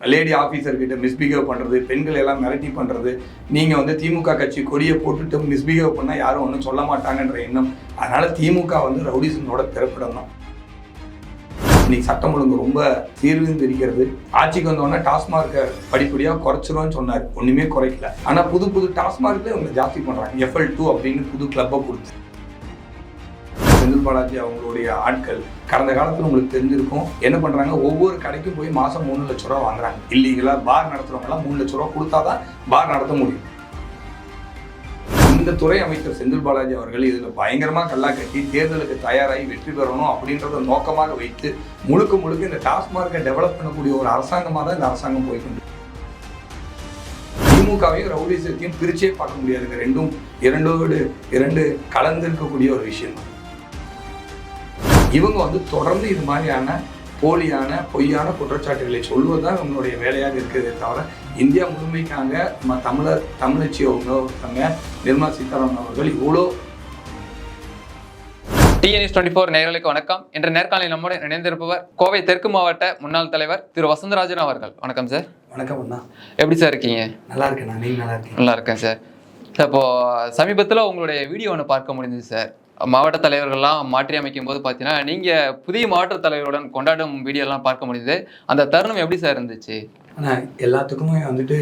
Lady officer கிட்ட misbehave பண்ணுறது பெண்கள் எல்லாம் மிரட்டி பண்ணுறது நீங்கள் வந்து திமுக கட்சி கொடியை போட்டுட்டு மிஸ்பிஹேவ் பண்ணால் யாரும் ஒன்றும் சொல்ல மாட்டாங்கன்ற எண்ணம். அதனால் திமுக வந்து ரவுடிசனோட பிறப்பிடம் தான். இன்னைக்கு சட்டம் ஒழுங்கு ரொம்ப சீர்விந்து இருக்கிறது ஆட்சிக்கு வந்தோடனே டாஸ்மார்க்கை படிப்படியாக குறைச்சிரும்னு சொன்னார். ஒன்றுமே குறைக்கல. ஆனால் புது புது டாஸ்மார்க்ல இவங்க ஜாஸ்தி பண்ணுறாங்க எஃப்எல் டூ அப்படின்னு புது கிளப்பை கொடுத்து. செந்தில் பாலாஜி அவங்களுடைய ஆட்கள் கடந்த காலத்தில் உங்களுக்கு தெரிஞ்சிருக்கும். என்ன பண்ணுறாங்க ஒவ்வொரு கடைக்கும் போய் மாதம் மூணு லட்ச ரூபா வாங்குறாங்க. இல்லீகலாக பார் நடத்துகிறவங்களாம் மூணு லட்ச ரூபா கொடுத்தா தான் பார் நடத்த முடியும். இந்த துறை அமைச்சர் செந்தில் பாலாஜி அவர்கள் இதில் பயங்கரமாக கல்லா கட்டி தேர்தலுக்கு தயாராகி வெற்றி பெறணும் அப்படின்றத நோக்கமாக வைத்து முழுக்க முழுக்க இந்த டாஸ்மார்க்கை டெவலப் பண்ணக்கூடிய ஒரு அரசாங்கமாக தான் இந்த அரசாங்கம் போய்கொண்டு திமுகவையும் ரவுடிசத்தையும் பிரிச்சே பார்க்க முடியாதுங்க ரெண்டும் இரண்டோடு இரண்டு கலந்து இருக்கக்கூடிய ஒரு விஷயம். தான் இவங்க வந்து தொடர்ந்து இது மாதிரியான போலியான பொய்யான குற்றச்சாட்டுகளை சொல்வதுதான் இவங்களுடைய வேலையாக இருக்கிறதே தவிர இந்தியா முழுமைக்காக நம்ம தமிழர் தமிழச்சி அவங்க ஒருத்தவங்க நிர்மலா சீதாராமன் அவர்கள் இவ்வளோ டிஎன்எஸ் டுவெண்ட்டி ஃபோர் நேயர்களுக்கு வணக்கம். என்ற நேர்காணலில் நம்முடன் இணைந்திருப்பவர் கோவை தெற்கு மாவட்ட முன்னாள் தலைவர் திரு வசந்தராஜன் அவர்கள். வணக்கம் சார் வணக்கம் அண்ணா. எப்படி சார் இருக்கீங்க? நல்லா இருக்கேன் நல்லா இருக்கேன் நல்லா இருக்கேன் சார் சார் இப்போ சமீபத்தில் உங்களுடைய வீடியோ ஒன்று பார்க்க முடிஞ்சது சார் மாவட்ட தலைவர்கள்லாம் மாற்றி அமைக்கும் போது பார்த்தீங்கன்னா நீங்கள் புதிய மாவட்ட தலைவருடன் கொண்டாடும் வீடியோலாம் பார்க்க முடியுது. அந்த தருணம் எப்படி சார் இருந்துச்சு? ஆனால் எல்லாத்துக்குமே வந்துட்டு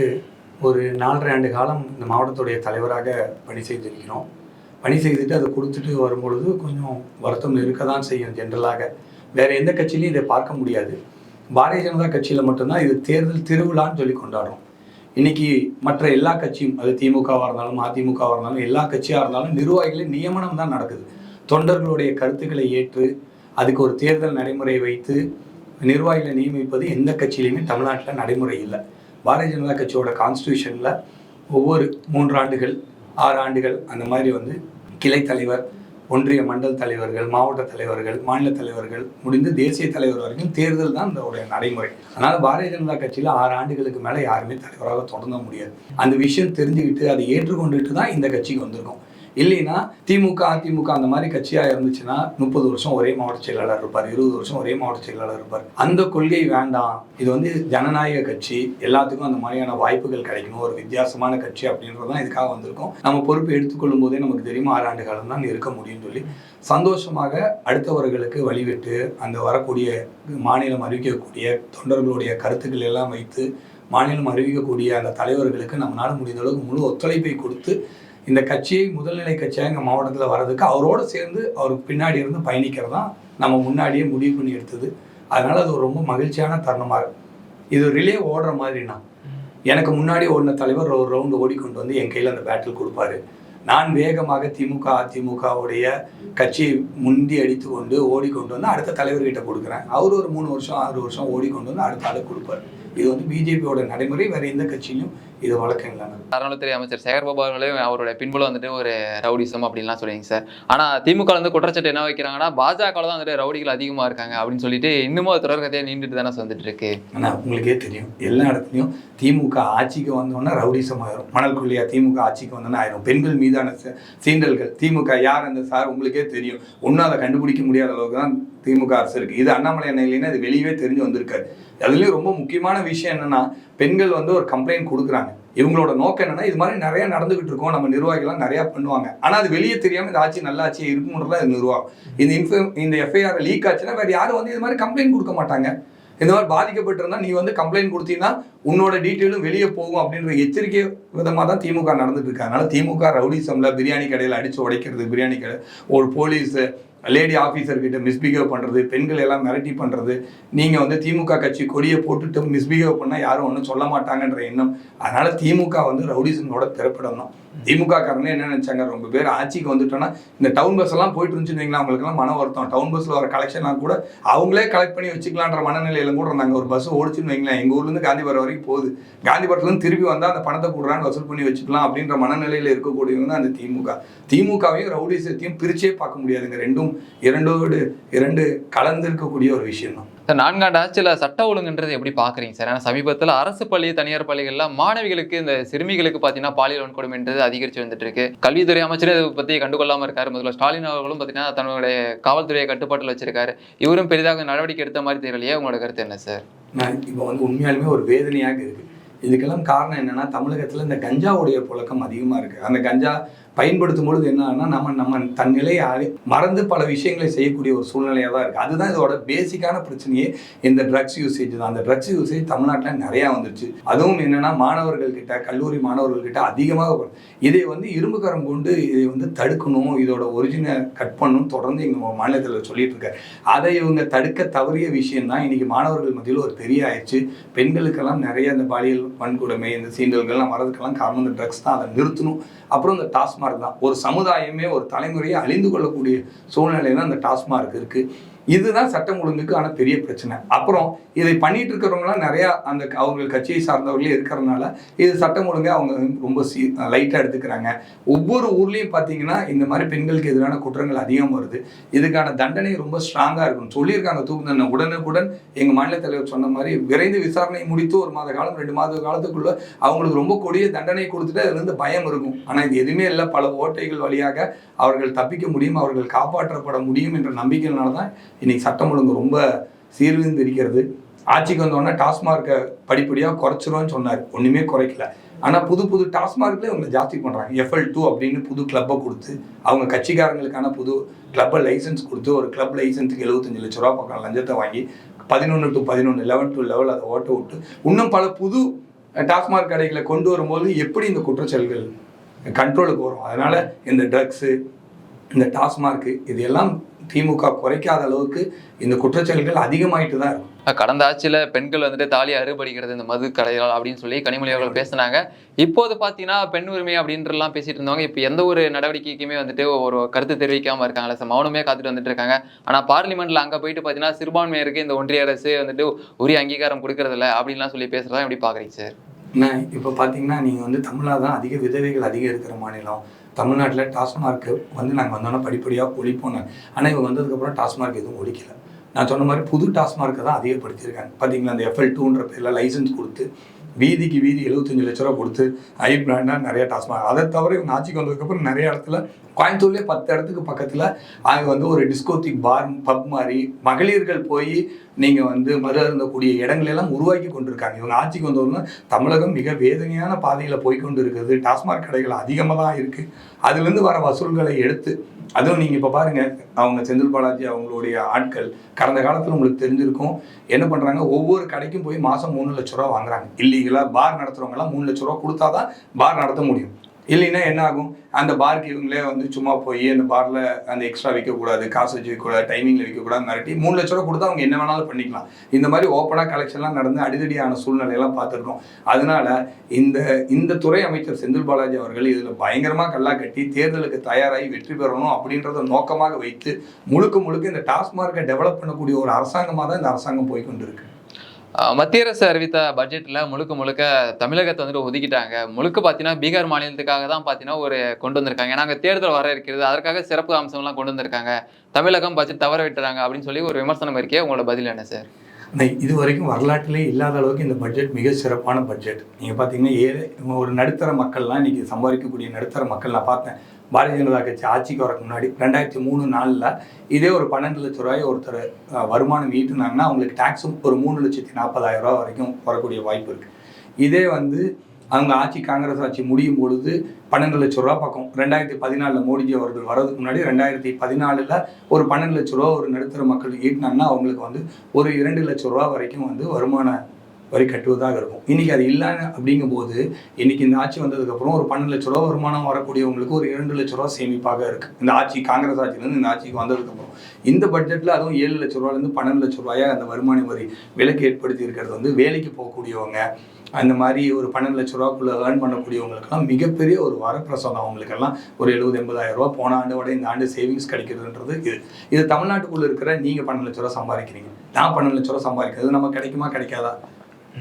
ஒரு நாலரை ஆண்டு காலம் இந்த மாவட்டத்துடைய தலைவராக பணி செய்திருக்கிறோம். பணி செய்துட்டு அதை கொடுத்துட்டு வரும்பொழுது கொஞ்சம் வருத்தம் இருக்க தான் செய்யும் ஜென்ரலாக வேறு எந்த கட்சியிலையும் இதை பார்க்க முடியாது. பாரதிய ஜனதா கட்சியில் மட்டும்தான் இது தேர்தல் திருவிழான்னு சொல்லி கொண்டாடுறோம். இன்னைக்கு மற்ற எல்லா கட்சியும் அது திமுகவாக இருந்தாலும் அதிமுகவாக இருந்தாலும் எல்லா கட்சியாக இருந்தாலும் நிர்வாகிகளின் நியமனம் தான் நடக்குது. தொண்டர்களுடைய கருத்துக்களை ஏற்று அதுக்கு ஒரு தேர்தல் நடைமுறையை வைத்து நிர்வாகிகளை நியமிப்பது எந்த கட்சியிலையுமே தமிழ்நாட்டில் நடைமுறை இல்லை. பாரதிய ஜனதா கட்சியோட கான்ஸ்டியூஷனில் ஒவ்வொரு மூன்று ஆண்டுகள் ஆறு ஆண்டுகள் அந்த மாதிரி வந்து கிளை தலைவர் ஒன்றிய மண்டல் தலைவர்கள் மாவட்ட தலைவர்கள் மாநில தலைவர்கள் முடிந்து தேசிய தலைவர் வரைக்கும் தேர்தல் தான் இதோடைய நடைமுறை. அதனால பாரதிய ஜனதா கட்சியில் ஆறு ஆண்டுகளுக்கு மேலே யாருமே தலைவராக தொடங்க முடியாது. அந்த விஷயம் தெரிஞ்சுக்கிட்டு அதை ஏற்றுக்கொண்டுட்டு தான் இந்த கட்சிக்கு வந்திருக்கோம். இல்லைன்னா திமுக அதிமுக அந்த மாதிரி கட்சியா இருந்துச்சுன்னா முப்பது வருஷம் ஒரே மாவட்ட செயலாளர் இருப்பார் இருபது வருஷம் ஒரே மாவட்ட செயலாளர் இருப்பார். அந்த கொள்கை வேண்டாம். இது வந்து ஜனநாயக கட்சி எல்லாத்துக்கும் அந்த மாதிரியான வாய்ப்புகள் கிடைக்கணும் ஒரு வித்தியாசமான கட்சி அப்படின்றது தான் இதுக்காக வந்திருக்கோம். நம்ம பொறுப்பு எடுத்துக்கொள்ளும் போதே நமக்கு தெரியுமா ஆறு ஆண்டு காலம் தான் இருக்க முடியும்னு சொல்லி. சந்தோஷமாக அடுத்தவர்களுக்கு வழிவிட்டு அந்த வரக்கூடிய மாநிலம் அறிவிக்கக்கூடிய தொண்டர்களுடைய கருத்துக்கள் எல்லாம் வைத்து மாநிலம் அறிவிக்கக்கூடிய அந்த தலைவர்களுக்கு நம்மளால முடிந்த அளவுக்கு முழு ஒத்துழைப்பை கொடுத்து இந்த கட்சியை முதல்நிலை கட்சியாக எங்கள் மாவட்டத்தில் வர்றதுக்கு அவரோடு சேர்ந்து அவருக்கு பின்னாடி இருந்து பயணிக்கிறது தான் நம்ம முன்னாடியே முடிவு பண்ணி எடுத்தது. அதனால் அது ஒரு ரொம்ப மகிழ்ச்சியான தருணமாக இருக்கு. இது ரிலே ஓடுற மாதிரினா எனக்கு முன்னாடி ஓடின தலைவர் ஒரு ரவுண்டு ஓடிக்கொண்டு வந்து என் கையில் அந்த பேட்டில் கொடுப்பாரு. நான் வேகமாக திமுக அதிமுகவுடைய கட்சியை முந்தி அடித்து கொண்டு ஓடிக்கொண்டு வந்து அடுத்த தலைவர்கிட்ட கொடுக்குறேன். அவர் ஒரு மூணு வருஷம் ஆறு வருஷம் ஓடிக்கொண்டு வந்து அடுத்த ஆளுக்கு கொடுப்பாரு. இது வந்து பிஜேபியோட நடைமுறை வேறு எந்த கட்சியிலும் இது இல்லைன்னு அறநிலைத்துறை அமைச்சர் சேகர்பாபு அவர்களே அவருடைய பின்புலம் வந்துட்டு ஒரு ரவுடிசம் அப்படின்லாம் சொல்லுவீங்க சார். ஆனால் திமுக வந்து குற்றச்சாட்டு என்ன வைக்கிறாங்கன்னா பாஜக தான் வந்துட்டு ரவுடிகள் அதிகமாக இருக்காங்க அப்படின்னு சொல்லிட்டு இன்னமும் அது தொடர்கதையாக நீண்டுட்டு தானே வந்துட்டு இருக்கு. ஆனால் உங்களுக்கே தெரியும். எல்லா இடத்துலையும் திமுக ஆட்சிக்கு வந்தோன்னா ரவுடிசம் ஆயிரும். மணல் கொள்ளையா திமுக ஆட்சிக்கு வந்தோன்னா ஆயிரும். பெண்கள் மீதான சீண்டல்கள். திமுக யார் அந்த சார்? உங்களுக்கே தெரியும். ஒன்றும் அதை கண்டுபிடிக்க முடியாத அளவுக்கு தான் திமுக அரசு இருக்கு. இது அண்ணாமலை அண்ணன் இல்லைன்னா அது வெளியவே தெரிஞ்சு வந்திருக்காரு. அதுலேயும் ரொம்ப முக்கியமான விஷயம் என்னன்னா பெண்கள் வந்து ஒரு கம்ப்ளைண்ட் கொடுக்குறாங்க. இவங்களோட நோக்கம் என்னன்னா இது மாதிரி நிறைய நடந்துகிட்டு இருக்கோம். நம்ம நிர்வாகிகள்லாம் நிறைய பண்ணுவாங்க. ஆனா அது வெளியே தெரியாம இந்த ஆட்சி நல்ல ஆட்சியாக இது நிர்வாகம். இந்த இன்ஃபோ இந்த எஃப்ஐஆர் லீக் ஆச்சுன்னா வேற யாரும் வந்து இது மாதிரி கம்ப்ளைண்ட் கொடுக்க மாட்டாங்க. இந்த மாதிரி பாதிக்கப்பட்டிருந்தா நீ வந்து கம்ப்ளைண்ட் கொடுத்தீங்கன்னா உன்னோட டீட்டெயிலும் வெளியே போகும் அப்படின்ற எச்சரிக்கை விதமாக தான் திமுக நடந்துட்டு இருக்காங்க அதனால திமுக ரவுடிசம்ல பிரியாணி கடையில் அடிச்சு உடைக்கிறது பிரியாணி கடை ஒரு போலீஸ் லேடி ஆஃபீஸர்கிட்ட மிஸ்பிஹேவ் பண்ணுறது பெண்கள் எல்லாம் மிரட்டி பண்ணுறது நீங்கள் வந்து திமுக கட்சி கொடியை போட்டுட்டு மிஸ்பிஹேவ் பண்ணால் யாரும் ஒன்றும் சொல்ல மாட்டாங்கன்ற எண்ணம். அதனால் திமுக வந்து ரவுடிசனோட திரைப்படம் தான் திமுக காரங்க என்ன நினச்சாங்க? ரொம்ப பேர் ஆட்சிக்கு வந்துட்டோன்னா இந்த டவுன் பஸ் எல்லாம் போயிட்டு இருந்துச்சுன்னு அவங்களுக்குலாம் மன வருத்தம். டவுன் பஸ்ஸில் வர கலெக்ஷன்லாம் கூட அவங்களே கலெக்ட் பண்ணி வச்சுக்கலான்ற மனநிலையில கூட இருந்தாங்க. ஒரு பஸ் ஓடிச்சுன்னு வைங்களேன் எங்கள் ஊர்லேருந்து காந்திபுரம் வரைக்கும் போகுது. காந்திபுரத்துலேருந்து திருப்பி வந்தால் அந்த பணத்தை கொடுறான்னு வசூல் பண்ணி வச்சுக்கலாம் அப்படின்ற மனநிலையில் இருக்கக்கூடியவங்க தான் அந்த திமுக. திமுகவையும் ரவுடிசத்தையும் பிரிச்சே பார்க்க முடியாதுங்க. ரெண்டும் இரண்டோடு இரண்டு கலந்து இருக்கக்கூடிய ஒரு விஷயம்? தான் சார் நான்காண்டு ஆட்சியில் சட்ட ஒழுங்குன்றது எப்படி பார்க்குறீங்க சார்? ஏன்னா சமீபத்தில் அரசு பள்ளி தனியார் பள்ளிகள்ல மாணவிகளுக்கு இந்த சிறுமிகளுக்கு பார்த்தீங்கன்னா பாலியல் வன்கொடுமைன்றது அதிகரித்து வந்துட்டு இருக்கு. கல்வித்துறை அமைச்சர் இதை பற்றி கண்டுகொள்ளாமல் இருக்காரு. முதல்ல ஸ்டாலின் அவர்களும் பார்த்தீங்கன்னா தன்னுடைய காவல்துறையை கட்டுப்பாட்டில் வச்சிருக்காரு. இவரும் பெரிதாக நடவடிக்கை எடுத்த மாதிரி தெரியலையே. உங்களோட கருத்து என்ன சார்? நான் இப்போ வந்து உண்மையாலுமே ஒரு வேதனையாக இருக்கு. இதுக்கெல்லாம் காரணம் என்னன்னா தமிழகத்தில் இந்த கஞ்சாவுடைய புழக்கம் அதிகமாக இருக்கு. அந்த கஞ்சா பயன்படுத்தும் பொழுது என்ன நம்ம நம்ம தன் நிலையை மறந்து பல விஷயங்களை செய்யக்கூடிய ஒரு சூழ்நிலையாக தான் இருக்குது அதுதான் இதோட பேசிக்கான பிரச்சனையே இந்த ட்ரக்ஸ் யூசேஜ் தான். அந்த ட்ரக்ஸ் யூசேஜ் தமிழ்நாட்டில் நிறையா வந்துருச்சு. அதுவும் என்னன்னா மாணவர்கள் கிட்ட கல்லூரி மாணவர்கள் கிட்ட அதிகமாக வரும். இதை வந்து இரும்பு கரம் கொண்டு இதை வந்து தடுக்கணும். இதோட ஒரிஜினை கட் பண்ணணும். தொடர்ந்து எங்கள் மாநிலத்தில் சொல்லிட்டு இருக்காரு. அதை இவங்க தடுக்க தவறிய விஷயம் தான் இன்னைக்கு மாணவர்கள் மத்தியில் ஒரு பெரிய ஆயிடுச்சு. பெண்களுக்கெல்லாம் நிறைய அந்த பாலியல் வன்கொடுமை இந்த சீண்டல்கள்லாம் வரதுக்கெல்லாம் காரணம் இந்த ட்ரக்ஸ் தான். அதை நிறுத்தணும். அப்புறம் இந்த டாஸ்மார்க் தான். ஒரு சமுதாயமே ஒரு தலைமுறையை அழிந்து கொள்ளக்கூடிய சூழ்நிலையில அந்த டாஸ்மார்க் இருக்குது இதுதான் சட்டம் ஒழுங்குக்கான பெரிய பிரச்சனை. அப்புறம் இதை பண்ணிட்டு இருக்கிறவங்களாம் நிறையா அந்த அவங்க கட்சியை சார்ந்தவர்களே இருக்கிறதுனால இது சட்டம் ஒழுங்கு அவங்க ரொம்ப சீ லைட்டாக எடுத்துக்கிறாங்க. ஒவ்வொரு ஊர்லேயும் பார்த்தீங்கன்னா இந்த மாதிரி பெண்களுக்கு எதிரான குற்றங்கள் அதிகம் வருது. இதுக்கான தண்டனை ரொம்ப ஸ்ட்ராங்காக இருக்கும் சொல்லியிருக்காங்க தூக்கு தண்டனை. உடனுக்குடன் எங்கள் மாநில தலைவர் சொன்ன மாதிரி விரைந்து விசாரணை முடித்து ஒரு மாத காலம் ரெண்டு மாத காலத்துக்குள்ள அவங்களுக்கு ரொம்ப கொடிய தண்டனை கொடுத்துட்டு அதுலேருந்து பயம் இருக்கும். ஆனால் இது எதுவுமே இல்லை. பல ஓட்டைகள் வழியாக அவர்கள் தப்பிக்க முடியும். அவர்கள் காப்பாற்றப்பட முடியும் என்ற நம்பிக்கையினால தான் இன்னைக்கு சட்டம் ஒழுங்கு ரொம்ப சீர்விந்து இருக்கிறது ஆட்சிக்கு வந்தோடனே டாஸ்மார்க்கை படிப்படியாக குறைச்சிரும்னு சொன்னார். ஒன்றுமே குறைக்கல. ஆனால் புது புது டாஸ்மார்க்லேயே இவங்களை ஜாஸ்தி பண்ணுறாங்க எஃப்எல் டூ அப்படின்னு புது கிளப்பை கொடுத்து அவங்க கட்சிக்காரங்களுக்கான புது கிளப்பை லைசன்ஸ் கொடுத்து ஒரு கிளப் லைசன்ஸுக்கு எழுபத்தஞ்சு லட்ச ரூபா பக்கம் லஞ்சத்தை வாங்கி பதினொன்று டு பதினொன்று லெவன் டு லெவல் அதை ஓட்ட விட்டு இன்னும் பல புது டாஸ்மார்க் கடைகளை கொண்டு வரும்போது எப்படி இந்த குற்றச்செயல்கள் கண்ட்ரோலுக்கு வரும்? அதனால் இந்த ட்ரக்ஸு இந்த டாஸ்மார்க்கு இது எல்லாம் திமுக குறைக்காத அளவுக்கு இந்த குற்றச்செயல்கள் அதிகமாயிட்டு தான் இருக்கும் கடந்த ஆட்சியில் பெண்கள் வந்துட்டு தாலி அறுபடிக்கிறது இந்த மது கடைகள் அப்படின்னு சொல்லி கனிமொழி அவர்கள் பேசினாங்க. இப்போது பார்த்தீங்கன்னா பெண் உரிமை அப்படின்றலாம் பேசிட்டு இருந்தவங்க இப்போ எந்த ஒரு நடவடிக்கைக்குமே வந்துட்டு ஒரு கருத்து தெரிவிக்காம இருக்காங்களே சார் மௌனமே காத்துட்டு வந்துட்டு இருக்காங்க. ஆனால் பார்லிமெண்ட்ல அங்கே போயிட்டு பார்த்தீங்கன்னா சிறுபான்மையருக்கு இந்த ஒன்றிய அரசு வந்துட்டு உரிய அங்கீகாரம் கொடுக்கறதில்ல அப்படின்லாம் சொல்லி பேசுறதா எப்படி பார்க்குறீங்க சார்? இப்போ பார்த்தீங்கன்னா நீங்கள் வந்து தமிழ்நாடு தான் அதிக விதவைகள் அதிகம் இருக்கிற மாநிலம். தமிழ்நாட்டில் டாஸ்மார்க்கு வந்து நாங்கள் வந்தோன்னே படிப்படியாக ஒழிப்போம் ஆனால் இவங்க வந்ததுக்கப்புறம் டாஸ்மார்க் எதுவும் ஒழிக்கல. நான் சொன்ன மாதிரி புது டாஸ்மார்க்கை தான் அதிகப்படுத்தியிருக்காங்க. பார்த்தீங்களா அந்த எஃப்எல் டூன்ற பேரில் லைசன்ஸ் கொடுத்து வீதிக்கு வீதி எழுபத்தஞ்சு லட்ச ரூபா கொடுத்து ஐ பிராண்டாக நிறைய டாஸ்மாக் அதை தவிர இவங்க ஆட்சிக்கு வந்ததுக்கப்புறம் நிறைய இடத்துல கோயம்புத்தூர்லேயே பத்து இடத்துக்கு பக்கத்தில் அங்கே வந்து ஒரு டிஸ்கோத்திக் பார் பப் மாதிரி மகளிர்கள் போய் நீங்கள் வந்து மது அருந்தக்கூடிய இடங்களெல்லாம் உருவாக்கி கொண்டிருக்காங்க. இவங்க ஆட்சிக்கு வந்தோம்னா தமிழகம் மிக வேதனையான பாதையில் போய்கொண்டு இருக்கிறது இருக்குது டாஸ்மாக் கடைகள் அதிகமாக தான் இருக்குது அதுலேருந்து வர வசூல்களை எடுத்து அதுவும் நீங்கள் இப்போ பாருங்கள் அவங்க செந்தில் பாலாஜி அவங்களுடைய ஆட்கள் கடந்த காலத்தில் உங்களுக்கு தெரிஞ்சிருக்கும் என்ன பண்ணுறாங்க ஒவ்வொரு கடைக்கும் போய் மாதம் மூணு லட்ச ரூபா வாங்குறாங்க. இல்லீகலாக பார் நடத்துகிறவங்கலாம் மூணு லட்ச ரூபா கொடுத்தா தான் பார் நடத்த முடியும். இல்லைன்னா என்ன ஆகும்? அந்த பார்க்கு இவங்களே வந்து சும்மா போய் அந்த பாரில் அந்த எக்ஸ்ட்ரா விற்கக்கூடாது காசு வச்சு விற்கக்கூடாது டைமிங்கில் விற்கக்கூடாது மிரட்டி மூணு லட்ச ரூபா கொடுத்தா அவங்க என்ன வேணாலும் பண்ணிக்கலாம். இந்த மாதிரி ஓப்பனாக கலெக்ஷன்லாம் நடந்து அடிதடியான சூழ்நிலையெல்லாம் பார்த்துருக்கோம். அதனால இந்த இந்த துறை அமைச்சர் செந்தில் பாலாஜி அவர்கள் இதில் பயங்கரமாக கல்லா கட்டி தேர்தலுக்கு தயாராகி வெற்றி பெறணும் அப்படின்றத நோக்கமாக வைத்து முழுக்க முழுக்க இந்த டாஸ்மார்க்கை டெவலப் பண்ணக்கூடிய ஒரு அரசாங்கமாக தான் இந்த அரசாங்கம் போய் கொண்டு மத்திய அரசு அறிவித்த பட்ஜெட்ல முழுக்க முழுக்க தமிழகத்தை வந்துட்டு ஒதுக்கிட்டாங்க. முழுக்க பார்த்தீங்கன்னா பீகார் மாநிலத்துக்காக தான் பார்த்தீங்கன்னா ஒரு கொண்டு வந்திருக்காங்க. ஏன்னா அங்கே தேர்தல் வர இருக்கிறது. அதற்காக சிறப்பு அம்சம்லாம் கொண்டு வந்திருக்காங்க. தமிழகம் பட்ஜெட் தவற விட்டுறாங்க அப்படின்னு சொல்லி ஒரு விமர்சனம் இருக்கே. உங்களோட பதில் என்ன சார் ஆனால் இது வரைக்கும் வரலாற்றிலே இல்லாத அளவுக்கு இந்த பட்ஜெட் மிக சிறப்பான பட்ஜெட் நீங்கள் பார்த்தீங்கன்னா ஏழை ஒரு நடுத்தர மக்கள்லாம் இன்றைக்கி சம்பாதிக்கக்கூடிய நடுத்தர மக்கள் நான் பார்த்தேன். பாரதிய ஜனதா கட்சி ஆட்சிக்கு வரக்கு முன்னாடி ரெண்டாயிரத்தி மூணு நாலில் இதே ஒரு பன்னெண்டு லட்ச ரூபாய் ஒருத்தர் வருமானம் ஈட்டுனாங்கன்னா அவங்களுக்கு டேக்ஸும் ஒரு மூணு லட்சத்தி நாற்பதாயிரம் ரூபா வரைக்கும் வரக்கூடிய வாய்ப்பு இருக்குது இதே வந்து அவங்க ஆட்சி காங்கிரஸ் ஆட்சி முடியும் பொழுது பன்னெண்டு லட்ச ரூபா பக்கம். ரெண்டாயிரத்தி பதினாலில் மோடிஜி அவர்கள் வரதுக்கு முன்னாடி ரெண்டாயிரத்தி பதினாலில் ஒரு பன்னெண்டு லட்ச ரூபா ஒரு நடுத்தர மக்கள் ஈட்டினாங்கன்னா அவங்களுக்கு வந்து ஒரு இரண்டு லட்ச ரூபா வரைக்கும் வந்து வருமான வரி கட்டுவதாக இருக்கும். இன்னைக்கு அது இல்லைன்னு அப்படிங்கும்போது இன்றைக்கி இந்த ஆட்சி வந்ததுக்கப்புறம் ஒரு பன்னெண்டு லட்ச ரூபா வருமானம் வரக்கூடியவங்களுக்கு ஒரு இரண்டு லட்ச ரூபா சேமிப்பாக இருக்குது இந்த ஆட்சி காங்கிரஸ் ஆட்சியிலேருந்து இந்த ஆட்சிக்கு வந்ததுக்கப்புறம் இந்த பட்ஜெட்டில் அதுவும் ஏழு லட்ச ரூபாலேருந்து பன்னெண்டு லட்ச ரூபாயாக அந்த வருமான வரி விலக்கு ஏற்படுத்தி இருக்கிறது வந்து வேலைக்கு போகக்கூடியவங்க அந்த மாதிரி ஒரு பன்னெண்டு லட்ச ரூபாக்குள்ள ஏர்ன் பண்ணக்கூடியவங்களுக்கெல்லாம் மிகப்பெரிய ஒரு வரப்பிரசாதம். அவங்களுக்கெல்லாம் ஒரு எழுபது எண்பதாயிரம் ரூபா போன ஆண்டு விட இந்த ஆண்டு சேவிங்ஸ் கிடைக்கிறதுன்றது இது. இது தமிழ்நாட்டுக்குள்ள இருக்கிற நீங்க பன்னெண்டு லட்ச ரூபா சம்பாதிக்கிறீங்க. நான் பன்னெண்டு லட்ச ரூபா சம்பாதிக்கிறது நம்ம கிடைக்குமா? கிடைக்காதா?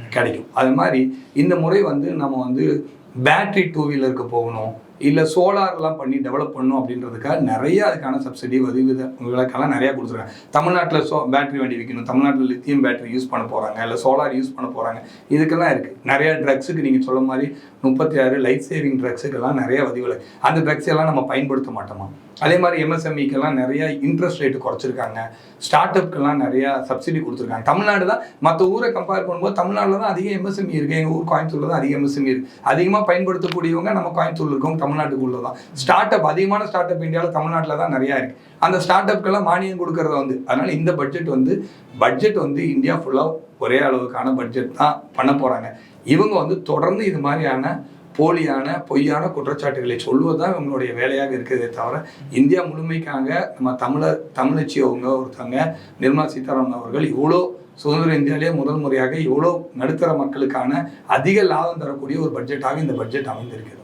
கிடைக்கும். அது மாதிரி இந்த முறை வந்து நம்ம வந்து பேட்டரி டூ வீலருக்கு போகணும். இல்லை சோலார்லாம் பண்ணி டெவலப் பண்ணும் அப்படின்றதுக்காக நிறைய அதுக்கான சப்சிடி உதவி விளக்கெல்லாம் நிறையா கொடுத்துருக்காங்க. தமிழ்நாட்டில் சோ பேட்டரி வண்டி விற்கணும் தமிழ்நாட்டில் லித்தியம் பேட்டரி யூஸ் பண்ண போகிறாங்க இல்லை சோலார் யூஸ் பண்ண போகிறாங்க இதுக்கெல்லாம் இருக்குது நிறையா ட்ரக்ஸுக்கு நீங்கள் சொல்ல மாதிரி முப்பத்தி ஆறு லைஃப் சேவிங் ட்ரக்ஸுக்கெல்லாம் நிறைய விதிவிலக்கு அந்த ட்ரக்ஸ் எல்லாம் நம்ம பயன்படுத்த மாட்டோமா? அதே மாதிரி எம்எஸ்எம்இக்கெல்லாம் நிறைய இன்ட்ரெஸ்ட் ரேட்டு குறைச்சிருக்காங்க. ஸ்டார்ட் அப்க்கெல்லாம் நிறைய சப்சிடி கொடுத்துருக்காங்க. தமிழ்நாடு தான் மற்ற ஊரை கம்பேர் பண்ணும்போது தமிழ்நாட்டில் தான் அதிக எம்எஸ்எம்இ இருக்குது எங்கள் ஊர் கோயம்புத்தூர்ல தான் அதிக எம்எஸ்எம்இ இருக்குது அதிகமாக பயன்படுத்தக்கூடியவங்க நம்ம கோயம்புத்தூர்ல இருக்கவங்க தமிழ்நாட்டுக்குள்ள தான். ஸ்டார்ட் அப் அதிகமான ஸ்டார்ட் அப் இந்தியாவில் தமிழ்நாட்டில் தான் நிறையா இருக்குது அந்த ஸ்டார்ட் அப்க்கெல்லாம் மானியம் கொடுக்கறத வந்து அதனால் இந்த பட்ஜெட் வந்து பட்ஜெட் வந்து இந்தியா ஃபுல்லாக ஒரே அளவுக்கான பட்ஜெட் தான் பண்ண போகிறாங்க இவங்க வந்து தொடர்ந்து இது மாதிரியான போலியான பொய்யான குற்றச்சாட்டுகளை சொல்வது தான் இவங்களுடைய வேலையாக இருக்கிறதே தவிர இந்தியா முழுமைக்காக நம்ம தமிழர் தமிழச்சி அவங்க ஒருத்தவங்க நிர்மலா சீதாராமன் அவர்கள் இவ்வளோ சுதந்திர இந்தியாவிலே முதல் முறையாக இவ்வளோ நடுத்தர மக்களுக்கான அதிக லாபம் தரக்கூடிய ஒரு பட்ஜெட்டாக இந்த பட்ஜெட் அமைந்திருக்கிறது.